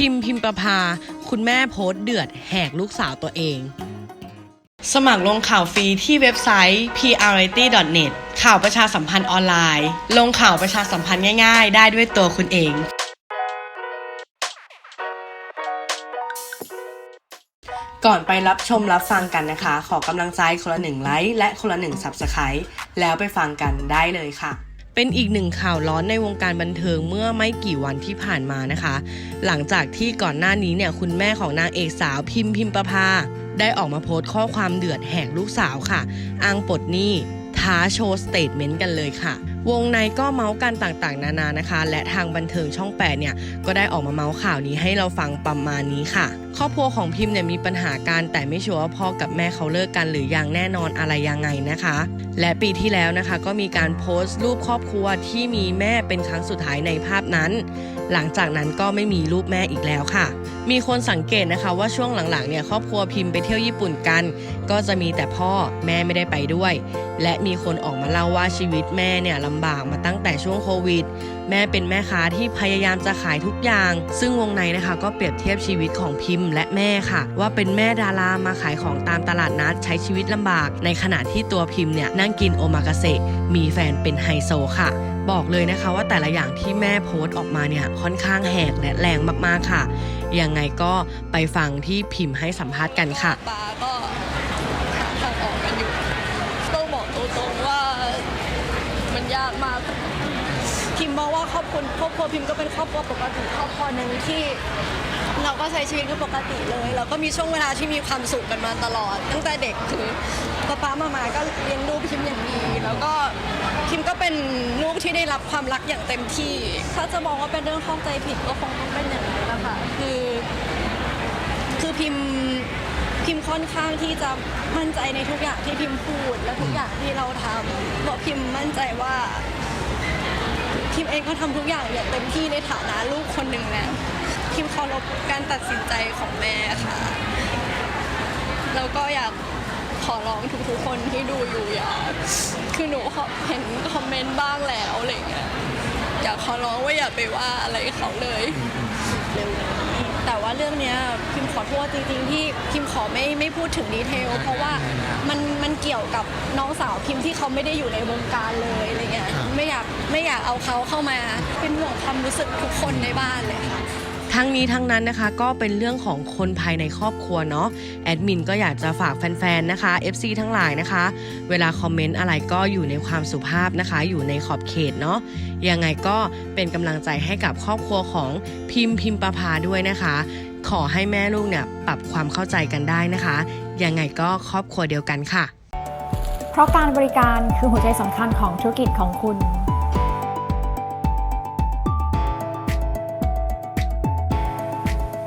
พิมพ์พิมประภาคุณแม่โพสต์เดือดแหกลูกสาวตัวเอง สมัครลงข่าวฟรีที่เว็บไซต์ prrity.net ข่าวประชาสัมพันธ์ออนไลน์ ลงข่าวประชาสัมพันธ์ง่ายๆ ได้ด้วยตัวคุณเองก่อนไปรับชมรับฟังกันนะคะ ขอกำลังใจคนละหนึ่งไลค์และคนละหนึ่ง Subscribe แล้วไปฟังกันได้เลยค่ะ เป็นอีกหนึ่งข่าวร้อนในวงการบันเทิงเมื่อไม่กี่วันที่ผ่านมานะคะ หลังจากที่ก่อนหน้านี้เนี่ยคุณแม่ของนางเอกสาวพิมพิมประภา ได้ออกมาโพสต์ข้อความเดือดแหกลูกสาวค่ะอ้างปลดหนี้ท้าโชว์สเตทเมนต์กันเลยค่ะ วงในก็เมาส์กันต่างๆ นานานะคะ และทางบันเทิงช่อง 8 เนี่ย ก็ได้ออกมาเมาส์ข่าวนี้ให้เราฟังประมาณนี้ค่ะ ครอบครัวของพิมพ์เนี่ยมีปัญหากันแต่ไม่ชัวร์ว่าพ่อกับแม่เขาเลิกกันหรือยังแน่นอนอะไรยังไงนะคะ และปีที่แล้วนะคะก็มีการโพสต์รูปครอบครัวที่มีแม่เป็นครั้งสุดท้ายในภาพนั้น หลังจากนั้นก็ไม่มีรูปแม่อีกแล้วค่ะ มีคนสังเกตนะคะว่าช่วงหลังๆเนี่ยครอบครัวพิมพ์ไปเที่ยวญี่ปุ่นกัน ก็จะมีแต่พ่อแม่ไม่ได้ไปด้วย และมีคนออกมาเล่าว่าชีวิตแม่เนี่ยลำบากมาตั้งแต่ช่วงโควิด แม่เป็นแม่ค้าที่พยายามจะขายทุกอย่าง ซึ่งวงในนะคะก็เปรียบเทียบชีวิตของพิมพ์และแม่ค่ะ ว่าเป็นแม่ดารามาขายของตามตลาดนัดใช้ชีวิตลำบาก ในขณะที่ตัวพิมพ์เนี่ยนั่งกินโอมากาเสะมีแฟนเป็นไฮโซค่ะ บอกเลยนะคะว่าแต่ละอย่างที่แม่โพสต์ออกมาเนี่ยค่อนข้างแหกและแรงมากๆค่ะ ยังไงก็ไปฟังที่พิมพ์ให้สัมภาษณ์กันค่ะปาก็หาทางออกกันอยู่ต้องบอกตรงๆว่ามันยากมาก พิมพ์มองว่าครอบครัวครอบครัวพิมก็เป็นครอบครัวปกติครอบครัวหนึ่งที่ เราก็ใช้ชีวิตกันปกติเลยเราก็มีช่วงเวลาที่มีความสุขกันมาตลอด ตั้งแต่เด็กคือป้าป้ามามาก็เลี้ยงดูพิมอย่างดี แล้วก็พิมก็เป็นลูกที่ได้รับความรักอย่างเต็มที่ ถ้าจะมองว่าเป็นเรื่องเข้าใจผิดก็คงต้องเป็นอย่างนั้นนะคะคือ คือพิมพิมค่อนข้างที่จะมั่นใจในทุกอย่างที่พิมพูดและทุกอย่างที่เราทำเพราะพิมมั่นใจว่า พิมเองก็ทำทุกอย่างอย่างเต็มที่ในฐานะลูกคนหนึ่งแล้วพิมเคารพการตัดสินใจของแม่ค่ะ แล้วก็อยากขอร้องทุกๆคนที่ดูอยู่อย่าคือหนูเห็นคอมเมนต์บ้างแล้วอะไรเงี้ยอยากขอร้องว่าอย่าไปว่าอะไรเขาเลยเร็วนี้แต่ว่าเรื่องเนี้ยพิมขอโทษจริงๆที่พิมขอไม่ไม่พูดถึงดีเทลเพราะว่ามันมันเกี่ยวกับน้องสาวพิมที่เขาไม่ได้อยู่ในวงการเลย ไม่อยากเอาเขาเข้ามาเป็นห่วงความรู้สึกทุกคนในบ้านเลยค่ะทั้งนี้ทั้งนั้นนะคะก็เป็นเรื่องของคนภายในครอบครัวเนาะแอดมินก็อยากจะฝากแฟนๆนะคะ FC ทั้งหลายนะคะ เวลาคอมเมนต์อะไรก็อยู่ในความสุภาพนะคะ อยู่ในขอบเขตเนาะยังไงก็เป็นกำลังใจให้กับครอบครัวของพิมพ์พิมประภาด้วยนะคะ ขอให้แม่ลูกเนี่ยปรับความเข้าใจกันได้นะคะ ยังไงก็ครอบครัวเดียวกันค่ะ เพราะการบริการคือหัวใจสำคัญของธุรกิจของคุณ